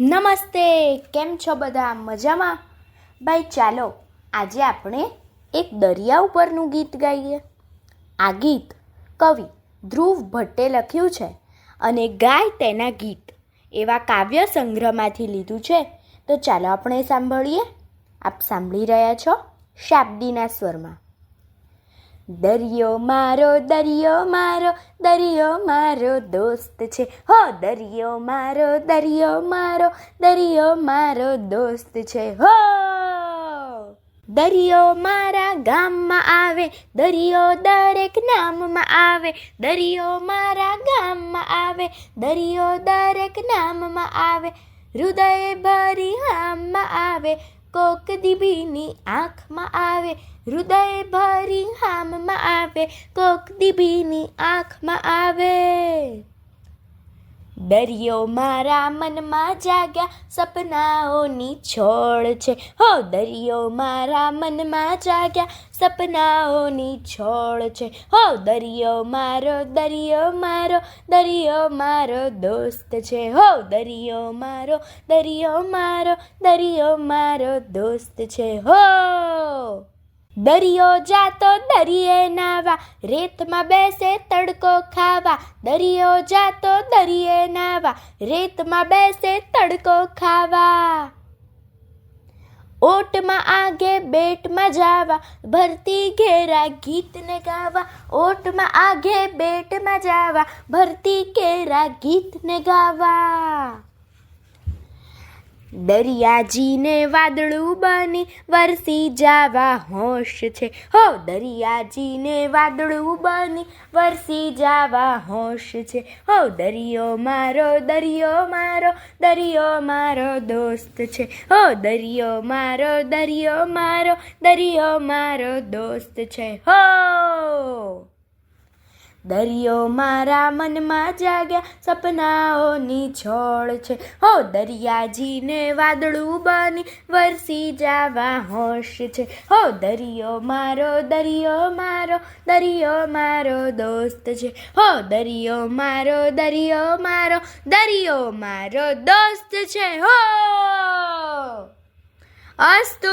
નમસ્તે, કેમ છો બધા? મજામાં? ભાઈ, ચાલો, આજે આપણે એક દરિયા ઉપરનું ગીત ગાઈએ. આ ગીત કવિ ધ્રુવ ભટ્ટે લખ્યું છે અને ગાય તેના ગીત. એવા કાવ્ય સંગ્રહમાંથી લીધું છે. તો ચાલો આપણે સાંભળીએ. આપ સાંભળી રહ્યા છો શાબ્દીના સ્વરમાં. દરિયો મારો દરિયો મારો દરિયો મારો દોસ્ત છે. હો, દરિયો મારો દરિયો મારો દરિયો મારો દોસ્ત છે. હો! દરિયો મારા ગામમાં આવે, દરિયો દરેક નામમાં આવે, દરિયો મારા ગામમાં આવે, દરિયો દરેક નામમાં આવે હૃદય ભરી હામમાં આવે કોક દીબીની આંખમાં આવે હૃદય ભરી હામમાં આવે કોક દીબીની આંખમાં આવે. દરિયો મારા મનમાં જાગ્યા, સપનાઓની છોડ છે. હો, દરિયો મારા મનમાં જાગ્યા, સપનાઓની છોડ છે. હો, દરિયો મારો દરિયો મારો દરિયો મારો દોસ્ત છે. હો, દરિયો મારો દરિયો મારો દરિયો મારો દોસ્ત છે. હો! દરિયો જાતો દરિયે નાવા, રેતમાં બેસે તડકો ખાવા. દરિયો જાતો દરિયે નાવા, રેતમાં બેસે તડકો ખાવા. ઓટમાં આગે બેટમાં જાવા ભરતી ઘેરા ગીતને ગાવા. ઓટમાં આગે બેટમાં જાવા ભરતી ઘેરા ગીતને ગાવા. દરિયાજીને વાદળું બની વરસી જાવા હોશ છે. હો, દરિયાજીને વાદળું બની વરસી જાવા હોશ છે. હો, દરિયો મારો દરિયો મારો દરિયો મારો દોસ્ત છે. હો, દરિયો મારો દરિયો મારો દરિયો મારો દોસ્ત છે. હો! દરિયો મારા મનમાં જાગ્યા, સપનાઓની છોડ છે. હો, દરિયાજીને વાદળું બની, વરસી જાવા હોશ છે. હો, દરિયો મારો દરિયો મારો દરિયો મારો દોસ્ત છે. હો, દરિયો મારો દરિયો મારો દરિયો મારો દોસ્ત છે. હો! અસ્તુ!